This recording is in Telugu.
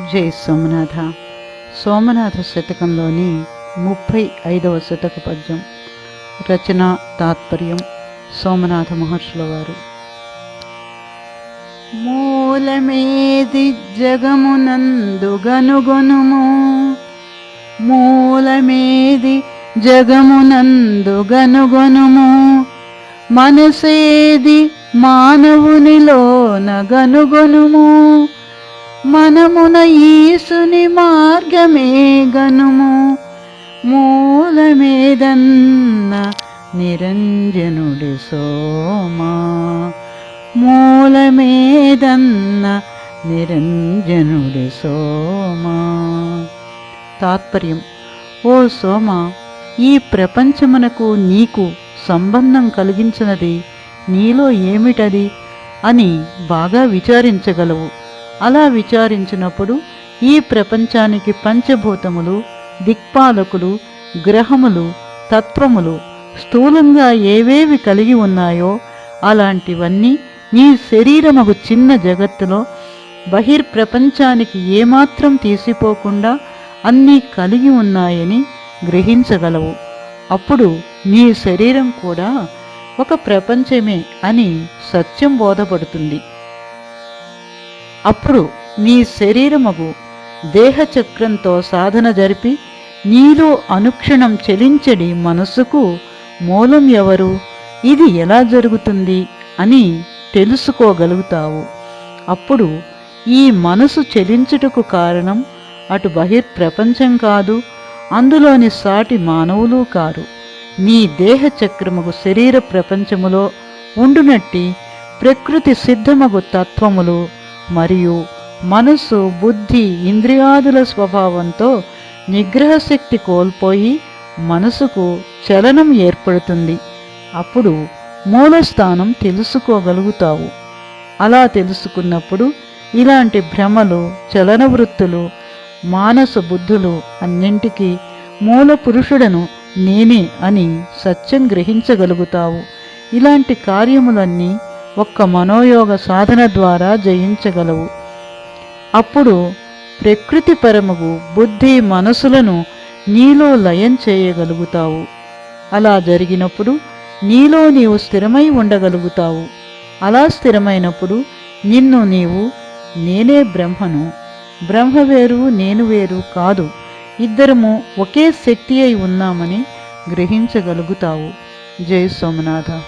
జై సోమనాథ. సోమనాథ శతకంలోని ముప్పై ఐదవ శతక పద్యం. రచన తాత్పర్యం సోమనాథ మహర్షుల వారు. మూలమేది జగమునందుగనుగొనుము మూలమేది జగమునందు గనుగొనుము? మనసేది మానవునిలోన గనుగొనుము? మనమున ఈసుని మార్గమే గనుము. మూలమేదన్న నిరంజనుడి సోమా. మూలమేదన్న నిరంజనుడి సోమా. తాత్పర్యం ఓ సోమ ఈ ప్రపంచమునకు నీకు సంబంధం కలిగించినది నీలో ఏమిటది అని బాగా విచారించగలవు. అలా విచారించినప్పుడు ఈ ప్రపంచానికి పంచభూతములు దిక్పాలకులు గ్రహములు తత్వములు స్థూలంగా ఏవేవి కలిగి ఉన్నాయో అలాంటివన్నీ నీ శరీరముకు చిన్న జగత్తులో బహిర్ప్రపంచానికి ఏమాత్రం తీసిపోకుండా అన్నీ కలిగి ఉన్నాయని గ్రహించగలవు. అప్పుడు నీ శరీరం కూడా ఒక ప్రపంచమే అని సత్యం బోధపడుతుంది. అప్పుడు నీ శరీరమగు దేహచక్రంతో సాధన జరిపి నీలో అనుక్షణం చెలించడి మనసుకు మూలం ఎవరు? ఇది ఎలా జరుగుతుంది అని తెలుసుకోగలుగుతావు. అప్పుడు ఈ మనసు చెలించుటకు కారణం అటు బహిర్ప్రపంచం కాదు అందులోని సాటి మానవులు కారు. నీ దేహచక్రముగు శరీర ప్రపంచములో ఉండునట్టి ప్రకృతి సిద్ధమగు తత్వములు మరియు మనసు బుద్ధి ఇంద్రియాదుల స్వభావంతో నిగ్రహశక్తి కోల్పోయి మనసుకు చలనం ఏర్పడుతుంది. అప్పుడు మూలస్థానం తెలుసుకోగలుగుతావు. అలా తెలుసుకున్నప్పుడు ఇలాంటి భ్రమలు చలన వృత్తులు మానస బుద్ధులు అన్నింటికీ మూల పురుషుడను నేనే అని సత్యం గ్రహించగలుగుతావు. ఇలాంటి కార్యములన్నీ ఒక్క మనోయోగ సాధన ద్వారా జయించగలవు. అప్పుడు ప్రకృతి పరముగు బుద్ధి మనసులను నీలో లయం చేయగలుగుతావు. అలా జరిగినప్పుడు నీలో నీవు స్థిరమై ఉండగలుగుతావు. అలా స్థిరమైనప్పుడు నిన్ను నీవు నేనే బ్రహ్మను. బ్రహ్మ వేరు నేను వేరు కాదు. ఇద్దరము ఒకే శక్తి అయి ఉన్నామని గ్రహించగలుగుతావు. జై సోమనాథ.